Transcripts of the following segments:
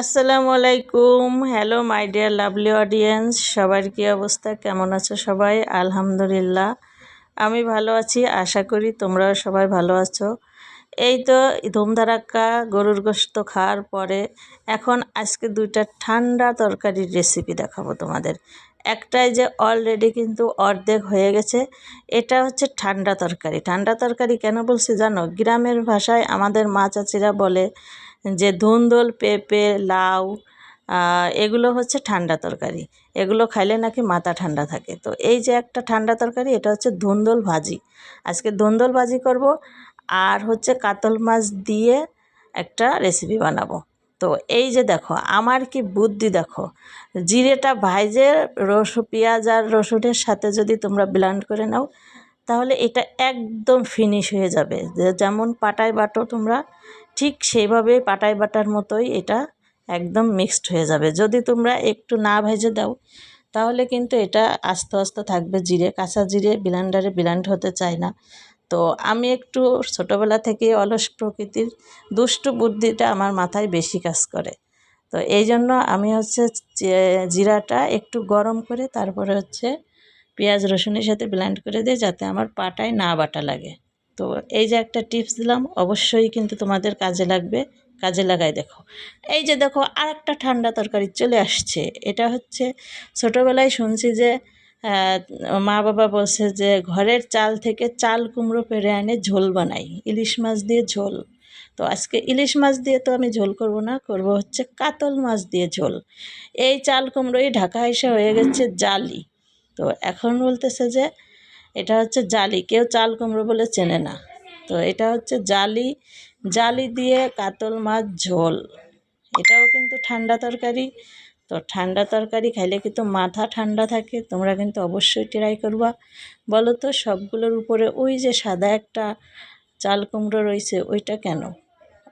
আসসালামু আলাইকুম। Hello my dear lovely audience সবার কী অবস্থা? কেমন আছো সবাই? আলহামদুলিল্লাহ, আমি ভালো আছি, আশা করি তোমরাও সবাই ভালো আছো। এই তো ধুমধারাক্কা গরুর গোস্ত খাওয়ার পরে এখন আজকে দুইটা ঠান্ডা তরকারির রেসিপি দেখাবো তোমাদের। একটাই যে অলরেডি কিন্তু অর্ধেক হয়ে গেছে, এটা হচ্ছে ঠান্ডা তরকারি। ঠান্ডা তরকারি কেন বলছি জানো? গ্রামের ভাষায় আমাদের মা চাচিরা বলে যে ধুন্দল, পেঁপে, লাউ এগুলো হচ্ছে ঠান্ডা তরকারি। এগুলো খাইলে নাকি মাথা ঠান্ডা থাকে। তো এই যে একটা ঠান্ডা তরকারি, এটা হচ্ছে ধুন্দল ভাজি। আজকে ধুন্দল ভাজি করব আর হচ্ছে কাতল মাছ দিয়ে একটা রেসিপি বানাবো। তো এই যে দেখো, আমার কি বুদ্ধি দেখো, জিরেটা ভাইজে রসুন, পেঁয়াজ আর রসুনের সাথে যদি তোমরা ব্লান্ড করে নাও তাহলে এটা একদম ফিনিশ হয়ে যাবে। যেমন পাটায় বাটো তোমরা ঠিক সেইভাবে পাটায় বাটার মতোই এটা একদম মিক্সড হয়ে যাবে। যদি তোমরা একটু না ভেজে দাও, তাহলে কিন্তু এটা আস্তে আস্তে থাকবে জিরে। কাঁচা জিরে ব্লান্ডারে ব্লান্ড হতে চায় না। তো আমি একটু ছোটোবেলা থেকে অলস প্রকৃতির দুষ্টু বুদ্ধিটা আমার মাথায় বেশি কাজ করে। তো এই জন্য আমি হচ্ছে জিরাটা একটু গরম করে তারপরে হচ্ছে পেঁয়াজ রসুনের সাথে ব্লেন্ড করে দিই যাতে আমার পাটায় না বাটা লাগে। তো এই যে একটা টিপস দিলাম, অবশ্যই কিন্তু তোমাদের কাজে লাগবে, কাজে লাগাই দেখো। এই যে দেখো আর একটা ঠান্ডা তরকারি চলে আসছে। এটা হচ্ছে ছোটোবেলায় শুনছি যে মা বাবা বলছে যে, ঘরের চাল থেকে চাল কুমড়ো পেরে আনে ঝোল বানাই। ইলিশ মাছ দিয়ে ঝোল। তো আজকে ইলিশ মাছ দিয়ে তো আমি ঝোল করব না, করব হচ্ছে কাতল মাছ দিয়ে ঝোল। এই চাল কুমড়োই ঢাকা এসে হয়ে গেছে জালি। তো এখন বলতেছে যে এটা হচ্ছে জালি, কেউ চাল কুমড়ো বলে চেনে না। তো এটা হচ্ছে জালি জালি দিয়ে কাতল মাছ ঝোল। এটাও কিন্তু ঠান্ডা তরকারি। তো ঠান্ডা তরকারি খাইলে কিন্তু মাথা ঠান্ডা থাকে, তোমরা কিন্তু অবশ্যই ট্রাই করবা। বলো তো সবগুলোর উপরে ওই যে সাদা একটা চাল কুমড়ো রয়েছে, ওইটা কেন?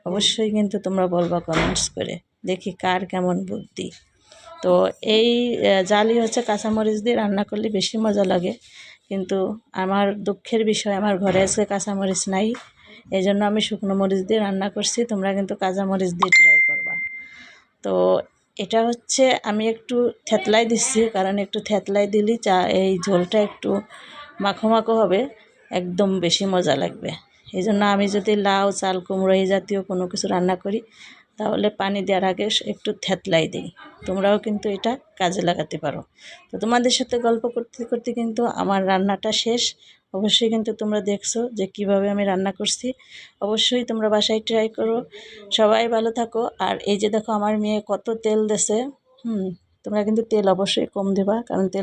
অবশ্যই কিন্তু তোমরা বলবা কমেন্টস করে। দেখি কার কেমন বুদ্ধি। তো এই জালি হচ্ছে কাঁচামরিচ দিয়ে রান্না করলে বেশি মজা লাগে। কিন্তু আমার দুঃখের বিষয়, আমার ঘরে আজকে কাঁচামরিচ নাই। এই জন্য আমি শুকনো মরিচ দিয়ে রান্না করছি, তোমরা কিন্তু কাঁচামরিচ দিয়ে ট্রাই করবা। তো এটা হচ্ছে আমি একটু থেতলাই দিচ্ছি, কারণ একটু থেতলাই দিলেই চা, এই ঝোলটা একটু মাখো মাখো হবে, একদম বেশি মজা লাগবে। এই জন্য আমি যদি লাউ, চাল, কুমড়ো এই জাতীয় কোনো কিছু রান্না করি তাহলে পানি দেওয়ার আগে একটু থেতলাই দিই। তোমরাও কিন্তু এটা কাজে লাগাতে পারো। তো তোমাদের সাথে গল্প করতে করতে কিন্তু আমার রান্নাটা শেষ। অবশ্যই কিন্তু তোমরা দেখছ যে কীভাবে আমি রান্না করছি। অবশ্যই তোমরা বাসায় ট্রাই করো। সবাই ভালো থাকো। আর এই যে দেখো আমার মেয়ে কত তেল দেছে। হুম, তোমরা কিন্তু তেল অবশ্যই কম দেবা, কারণ তেল